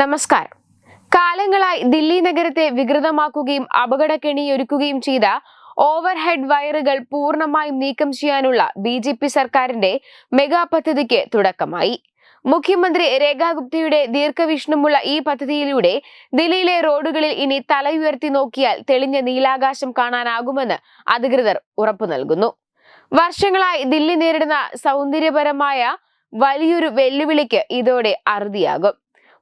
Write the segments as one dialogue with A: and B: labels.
A: നമസ്കാരം. കാലങ്ങളായി ദില്ലി നഗരത്തെ വികൃതമാക്കുകയും അപകടക്കെണിയൊരുക്കുകയും ചെയ്ത ഓവർഹെഡ് വയറുകൾ പൂർണമായും നീക്കം ചെയ്യാനുള്ള ബി ജെ പി സർക്കാരിന്റെ മെഗാ പദ്ധതിക്ക് തുടക്കമായി. മുഖ്യമന്ത്രി രേഖാ ഗുപ്തയുടെ ദീർഘവീക്ഷണമുള്ള ഈ പദ്ധതിയിലൂടെ ദില്ലിയിലെ റോഡുകളിൽ ഇനി തലയുയർത്തി നോക്കിയാൽ തെളിഞ്ഞ നീലാകാശം കാണാനാകുമെന്ന് അധികൃതർ ഉറപ്പു നൽകുന്നു. വർഷങ്ങളായി ദില്ലി നേരിടുന്ന സൗന്ദര്യപരമായ വലിയൊരു വെല്ലുവിളിക്ക് ഇതോടെ അറുതിയാകും.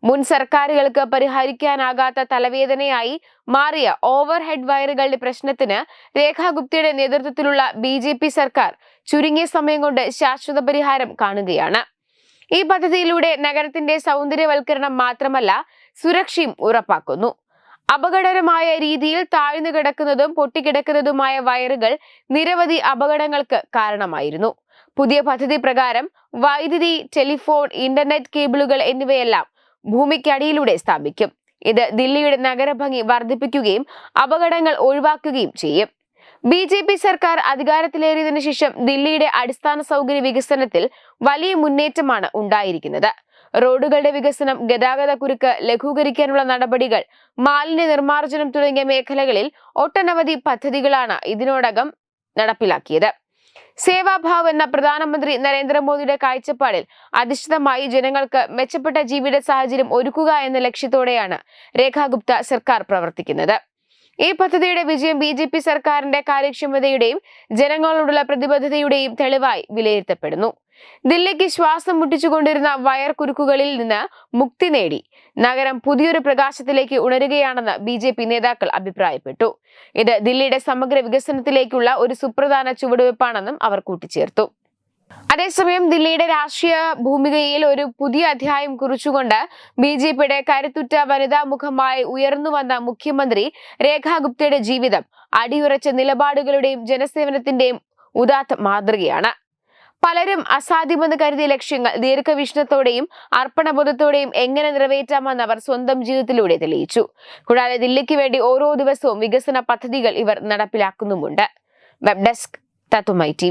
A: മുൻ സർക്കാരുകൾക്ക് പരിഹരിക്കാനാകാത്ത തലവേദനയായി മാറിയ ഓവർ ഹെഡ് വയറുകളുടെ പ്രശ്നത്തിന് രേഖാ ഗുപ്തയുടെ നേതൃത്വത്തിലുള്ള ബി ജെ പി സർക്കാർ ചുരുങ്ങിയ സമയം കൊണ്ട് ശാശ്വത പരിഹാരം കാണുകയാണ്. ഈ പദ്ധതിയിലൂടെ നഗരത്തിന്റെ സൗന്ദര്യവൽക്കരണം മാത്രമല്ല സുരക്ഷയും ഉറപ്പാക്കുന്നു. അപകടകരമായ രീതിയിൽ താഴ്ന്നു കിടക്കുന്നതും പൊട്ടിക്കിടക്കുന്നതുമായ വയറുകൾ നിരവധി അപകടങ്ങൾക്ക് കാരണമായിരുന്നു. പുതിയ പദ്ധതി പ്രകാരം വൈദ്യുതി ടെലിഫോൺ ഇന്റർനെറ്റ് കേബിളുകൾ എന്നിവയെല്ലാം ഭൂമിക്കടിയിലൂടെ സ്ഥാപിക്കും. ഇത് ദില്ലിയുടെ നഗരഭംഗി വർദ്ധിപ്പിക്കുകയും അപകടങ്ങൾ ഒഴിവാക്കുകയും ചെയ്യും. ബി ജെ പി സർക്കാർ അധികാരത്തിലേറിയതിനു ശേഷം ദില്ലിയുടെ അടിസ്ഥാന സൗകര്യ വികസനത്തിൽ വലിയ മുന്നേറ്റമാണ് ഉണ്ടായിരിക്കുന്നത്. റോഡുകളുടെ വികസനം ഗതാഗത കുരുക്ക് ലഘൂകരിക്കാനുള്ള നടപടികൾ മാലിന്യ നിർമ്മാർജനം തുടങ്ങിയ മേഖലകളിൽ ഒട്ടനവധി പദ്ധതികളാണ് ഇതിനോടകം നടപ്പിലാക്കിയത്. സേവാഭാവ് എന്ന പ്രധാനമന്ത്രി നരേന്ദ്രമോദിയുടെ കാഴ്ചപ്പാടിൽ അധിഷ്ഠിതമായി ജനങ്ങൾക്ക് മെച്ചപ്പെട്ട ജീവിത സാഹചര്യം ഒരുക്കുക എന്ന ലക്ഷ്യത്തോടെയാണ് രേഖാഗുപ്ത സർക്കാർ പ്രവർത്തിക്കുന്നത്. ഈ പദ്ധതിയുടെ വിജയം ബി ജെ പി സർക്കാരിന്റെ കാര്യക്ഷമതയുടെയും ജനങ്ങളോടുള്ള പ്രതിബദ്ധതയുടെയും തെളിവായി വിലയിരുത്തപ്പെടുന്നു. ദില്ലിക്ക് ശ്വാസം മുട്ടിച്ചുകൊണ്ടിരുന്ന വയർ കുരുക്കുകളിൽ നിന്ന് മുക്തി നേടി. നഗരം പുതിയൊരു പ്രകാശത്തിലേക്ക് ഉണരുകയാണെന്ന് ബി ജെ പി നേതാക്കൾ അഭിപ്രായപ്പെട്ടു. ഇത് ദില്ലിയുടെ സമഗ്ര വികസനത്തിലേക്കുള്ള ഒരു സുപ്രധാന ചുവടുവെപ്പാണെന്നും അവർ കൂട്ടിച്ചേർത്തു. അതേസമയം ദില്ലിയുടെ രാഷ്ട്രീയ ഭൂമികയിൽ ഒരു പുതിയ അധ്യായം കുറിച്ചുകൊണ്ട് ബി ജെ പിയുടെ കരുത്തുറ്റ വനിതാ മുഖമായി ഉയർന്നുവന്ന മുഖ്യമന്ത്രി രേഖാ ഗുപ്തയുടെ ജീവിതം അടിയുറച്ച നിലപാടുകളുടെയും ജനസേവനത്തിന്റെയും ഉദാത്ത മാതൃകയാണ്. പലരും അസാധ്യമെന്ന് കരുതിയ ലക്ഷ്യങ്ങൾ ദീർഘവീക്ഷണത്തോടെയും അർപ്പണബോധത്തോടെയും എങ്ങനെ നിറവേറ്റാമെന്ന് അവർ സ്വന്തം ജീവിതത്തിലൂടെ തെളിയിച്ചു. കൂടാതെ ദില്ലിക്ക് വേണ്ടി ഓരോ ദിവസവും വികസന പദ്ധതികൾ ഇവർ നടപ്പിലാക്കുന്നുമുണ്ട്. വെബ് ഡെസ്ക് തത്തുമൈ ടി